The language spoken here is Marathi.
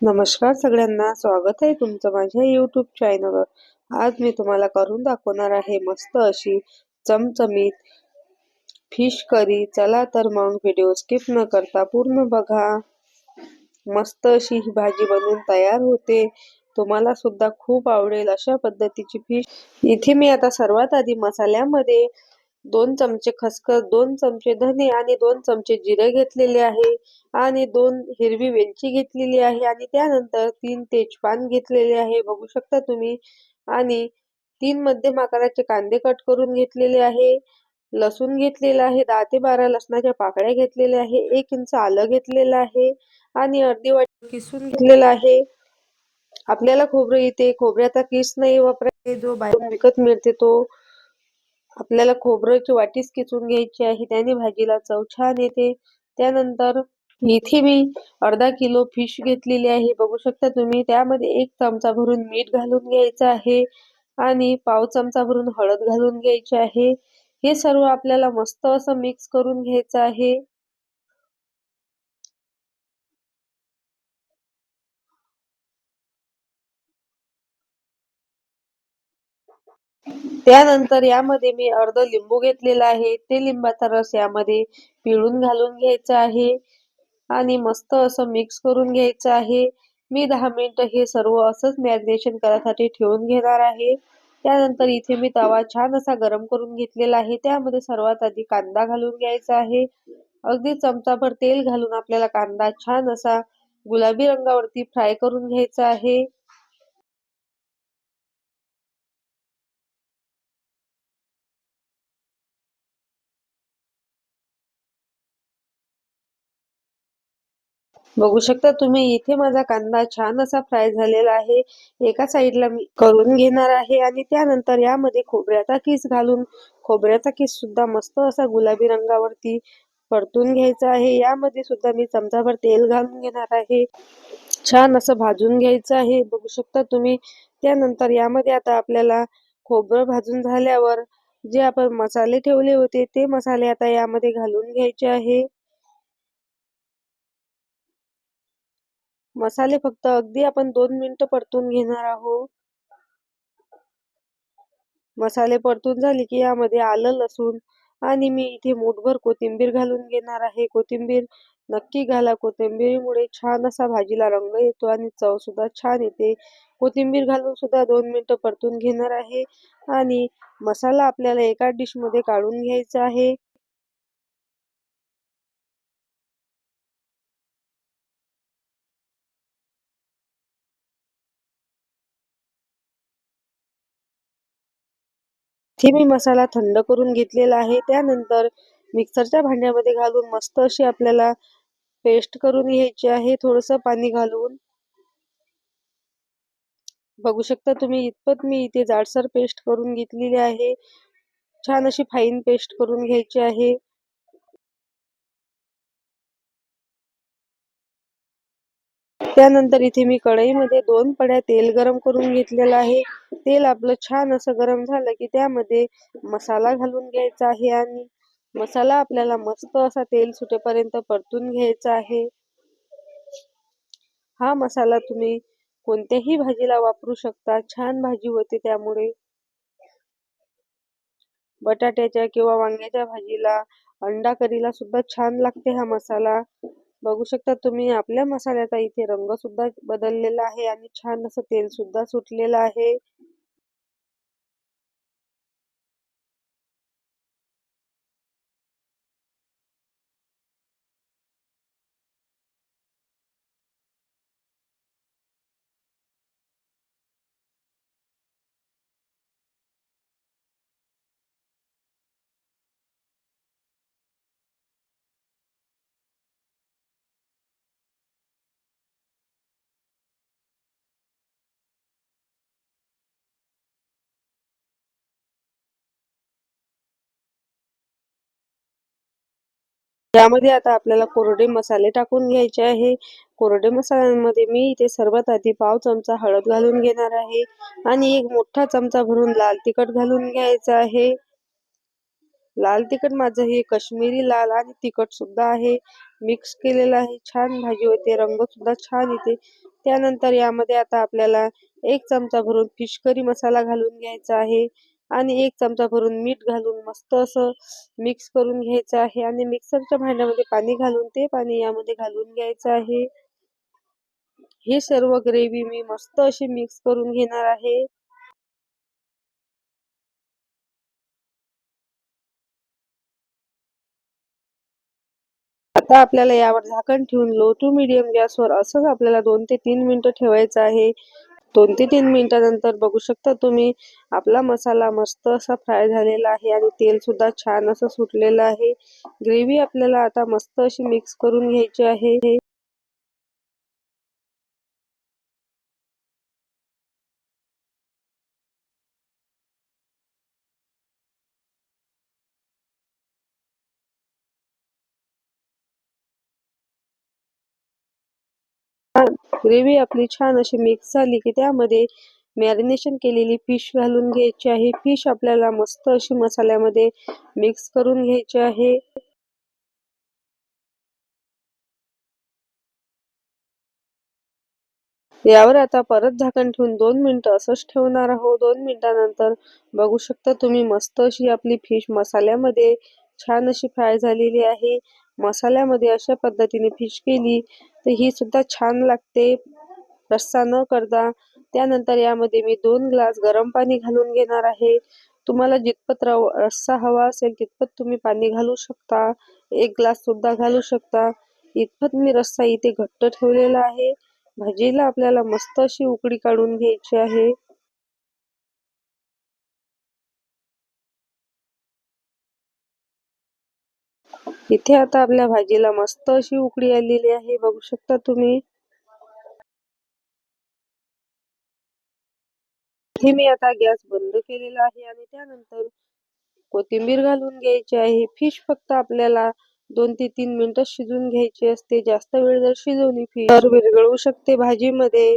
नमस्कार सगळ्यांना स्वागत आहे तुमचं माझ्या युट्यूब चॅनलवर आज मी तुम्हाला करून दाखवणार आहे मस्त अशी चमचमीत फिश करी चला तर मग व्हिडिओ स्किप न करता पूर्ण बघा. मस्त अशी ही भाजी बनवून तयार होते. तुम्हाला सुद्धा खूप आवडेल अशा पद्धतीची फिश इथे मी आता सर्वात आधी मसाल्यामध्ये दोन चमचे खसखस दोन चमचे धने आणि दोन चमचे जिरे घेतलेले आहे. आणि दोन हिरवी वेलची घेतलेली आहे. आणि त्यानंतर तीन तेजपान घेतलेले आहे. बघू शकता तुम्ही. आणि तीन मध्यम आकाराचे कांदे कट करून घेतलेले आहे. लसूण घेतलेला आहे. दहा ते बारा लसणाच्या पाकळ्या घेतलेल्या आहे. एक इंच आलं घेतलेलं आहे. आणि अर्धी वाटी किसून घेतलेलं आहे. आपल्याला खोबरं इथे. खोबऱ्याचा किस नाही वापरायचे. जो बाहेरून विकत मिळते तो आपल्याला खोबऱ्याची वाटीच किचून घ्यायची आहे. त्याने भाजीला चव छान येते. त्यानंतर इथे मी अर्धा किलो फिश घेतलेली आहे. बघू शकता तुम्ही त्यामध्ये एक चमचा भरून मीठ घालून घ्यायचं आहे आणि पाव चमचा भरून हळद घालून घ्यायची आहे. हे सर्व आपल्याला मस्त असं मिक्स करून घ्यायचं आहे. त्यानंतर यामध्ये मी अर्ध लिंबू घेतलेला आहे. ते लिंबाचा रस यामध्ये पिळून घालून घ्यायचा आहे आणि मस्त असं मिक्स करून घ्यायचं आहे. मी दहा मिनिट हे सर्व असंच मॅरिनेशन करायसाठी ठेवून घेणार आहे. त्यानंतर इथे मी तवा छान असा गरम करून घेतलेला आहे. त्यामध्ये सर्वात आधी कांदा घालून घ्यायचा आहे. अगदी चमचाभर तेल घालून आपल्याला कांदा छान असा गुलाबी रंगावरती फ्राय करून घ्यायचा आहे. बघू शकता तुम्ही इथे माझा कांदा छान असा फ्राय झालेला आहे. एका साईडला मी करून घेणार आहे आणि त्यानंतर यामध्ये खोबऱ्याचा किस घालून खोबऱ्याचा किस सुद्धा मस्त असा गुलाबी रंगावरती परतून घ्यायचा आहे. यामध्ये सुद्धा मी चमचाभर तेल घालून घेणार आहे. छान असं भाजून घ्यायचं आहे. बघू शकता तुम्ही. त्यानंतर यामध्ये आता आपल्याला खोबरं भाजून झाल्यावर जे आपण मसाले ठेवले होते ते मसाले आता यामध्ये घालून घ्यायचे आहे. मसाले फक्त अगदी आपण दोन मिनिटं परतून घेणार आहोत. मसाले परतून झाले की यामध्ये आलं लसूण आणि मी इथे मूठभर कोथिंबीर घालून घेणार आहे. कोथिंबीर नक्की घाला. कोथिंबीरीमुळे छान असा भाजीला रंग येतो आणि चव सुद्धा छान येते. कोथिंबीर घालून सुद्धा दोन मिनटं परतून घेणार आहे. आणि मसाला आपल्याला एका डिशमध्ये काढून घ्यायचा आहे. इथे मी मसाला थंड करून घेतलेला आहे. त्यानंतर मिक्सरच्या भांड्यामध्ये घालून मस्त अशी आपल्याला पेस्ट करून घ्यायची आहे. थोडस पाणी घालून. बघू शकता तुम्ही इतपत मी इथे जाडसर पेस्ट करून घेतलेली आहे. छान अशी फाईन पेस्ट करून घ्यायची आहे. त्यानंतर इथे मी कढईमध्ये दोन पड्या तेल गरम करून घेतलेलं आहे. तेल आपलं छान असं गरम झालं की त्यामध्ये मसाला घालून घ्यायचा आहे आणि मसाला आपल्याला मस्त असा तेल सुटेपर्यंत परतून घ्यायचा आहे. हा मसाला तुम्ही कोणत्याही भाजीला वापरू शकता. छान भाजी होते त्यामुळे. बटाट्याच्या किंवा वांग्याच्या भाजीला अंडा करीला सुद्धा छान लागते हा मसाला. बघू शकता तुम्ही आपल्या मसाल्याचा इथे रंग सुद्धा बदललेला आहे आणि छान असं तेल सुद्धा सुटलेलं आहे. यामध्ये आता आपल्याला कोरडे मसाले टाकून घ्यायचे आहे. कोरडे मसाल्यांमध्ये मी इथे सर्वात आधी पाव चमचा हळद घालून घेणार आहे आणि एक मोठा चमचा भरून लाल तिखट घालून घ्यायचा आहे. लाल तिखट माझं हे कश्मीरी लाल आणि तिखट सुद्धा आहे. मिक्स केलेलं आहे छान भाजी होते रंग सुद्धा छान येते. त्यानंतर यामध्ये आता आपल्याला एक चमचा भरून फिश करी मसाला घालून घ्यायचा आहे. आणि एक चमचा भरून मीठ घालून मस्त असं मिक्स करून घ्यायचं आहे. आणि मिक्सरच्या भांड्यामध्ये पाणी घालून ते पाणी यामध्ये घालून घ्यायचं आहे. हे सर्व ग्रेव्ही मी मस्त अशी मिक्स करून घेणार आहे. आता आपल्याला यावर झाकण ठेवून लो टू मिडियम गॅसवर असंच आपल्याला दोन ते तीन मिनिटं ठेवायचं आहे. दोन ते तीन मिनिटानंतर बघू शकता तुम्ही. आपला मसाला मस्त असा फ्राय झालेला आहे आणि तेल सुद्धा छान असं सुटलेलं आहे. ग्रेव्ही आपल्याला आता मस्त अशी मिक्स करून घ्यायची आहे. ग्रेव्ही आपली छान अशी मिक्स झाली की त्यामध्ये मॅरिनेशन केलेली फिश घालून घ्यायची आहे. फिश आपल्याला मस्त अशी मसाल्यामध्ये मिक्स करून घ्यायची आहे. यावर आता परत झाकण ठेवून दोन मिनिटं असंच ठेवणार आहोत. दोन मिनिटानंतर बघू शकता तुम्ही मस्त अशी आपली फिश मसाल्यामध्ये छान अशी फ्राय झालेली आहे. मसाल्यामध्ये अशा पद्धतीने फिश केली तर ही सुद्धा छान लागते. रस्सा न करता. त्यानंतर यामध्ये मी दोन ग्लास गरम पाणी घालून घेणार आहे. तुम्हाला जितपत रव रस्सा हवा असेल तितपत तुम्ही पाणी घालू शकता. एक ग्लास सुद्धा घालू शकता. इतपत मी रस्सा इथे घट्ट ठेवलेला आहे. भाजीला आपल्याला मस्त अशी उकडी काढून घ्यायची आहे. इथे आता आपल्या भाजीला मस्त अशी उकडी आलेली आहे. बघू शकता तुम्ही. इथे मी आता गॅस बंद केलेला आहे आणि त्यानंतर कोथिंबीर घालून घ्यायची आहे. फिश फक्त आपल्याला दोन ते तीन मिनिटं शिजून घ्यायची असते. जास्त वेळ जर शिजवली फिश तर विरघळू शकते भाजीमध्ये.